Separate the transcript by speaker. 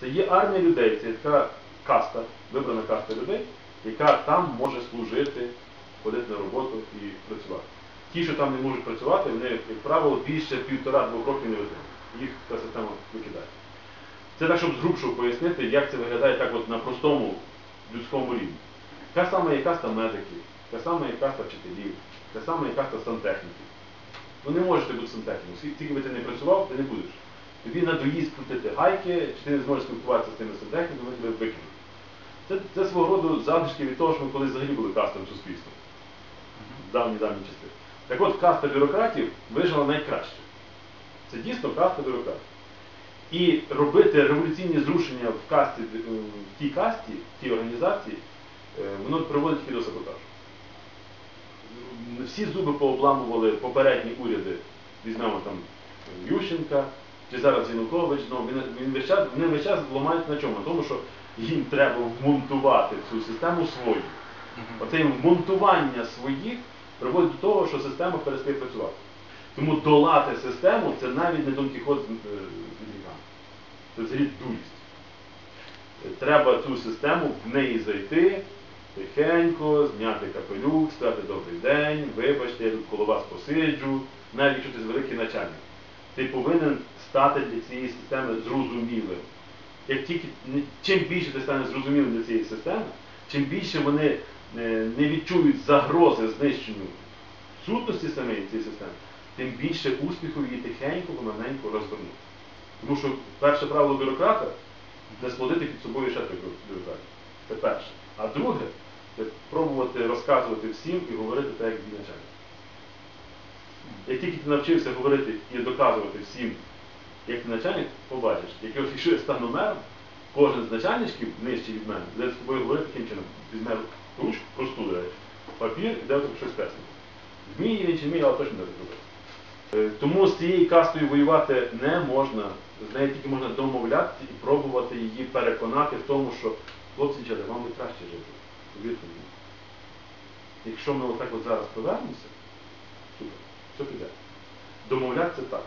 Speaker 1: Це є армія людей, це така каста, вибрана каста людей, яка там може служити, ходити на роботу і працювати. Ті, що там не можуть працювати, вони, як правило, більше півтора-двох років не витримують. Їх та система викидає. Це так, щоб зрубшо пояснити, як це виглядає так от на простому людському рівні. Та сама є каста медиків, та сама є каста вчителів, та сама є каста сантехніків. Ну не можете бути сантехніком. Тільки би ти не працював, ти не будеш. Тобі надоїсть крутити гайки, чи ти не зможеш спілкуватися з тими сантехніками, вони тебе викинуть. Це, це свого роду залишки від того, що ми колись взагалі були кастовим суспільством. Давні давні часи. Так от каста бюрократів вижила найкраще. Це дійсно каста бюрократів. І робити революційні зрушення в касті, в тій касті, в тій організації, е, воно приводить тільки до саботажу. Всі зуби пообламували попередні уряди, візьмемо там Ющенка, чи зараз Янукович, ну, він, він весь час, вони весь час ламають на чому? На тому, що їм треба вмонтувати цю систему свою. Оце вмонтування своїх приводить до того, що система перестає працювати. Тому долати систему це навіть не Дон Кіхот з е. Це взагалі дурість. Е, Треба цю систему в неї зайти, тихенько, зняти капелюк, сказати добрий день, вибачте, я тут коло вас посиджу, навіть якщо ти великий начальник. Ти повинен стати для цієї системи зрозумілим. Як тільки чим більше ти станеш зрозумілим для цієї системи, чим більше вони е, не відчують загрози знищенню сутності самої цієї системи, тим більше успіху її тихенько, поманенько розвернути. Тому що перше правило бюрократа не сплодити під собою ще трьох бюрократів. Це перше. А друге, це пробувати розказувати всім і говорити так, як твій начальник. Як тільки ти навчився говорити і доказувати всім, як ти начальник, побачиш, як я стану мером, кожен з начальників нижчий від мене, буде з тобою говорити таким чином. Візьме ручку, просту речі, папір де щось писати. Вміє він чи вміє, але точно не зробити. Е, Тому з цією кастою воювати не можна. З нею тільки можна домовлятися і пробувати її переконати в тому, що хлопці дівчата, вам буде краще жити. Повірте мені. Якщо ми отак от зараз повернемося, супер, все піде. Домовлятися так.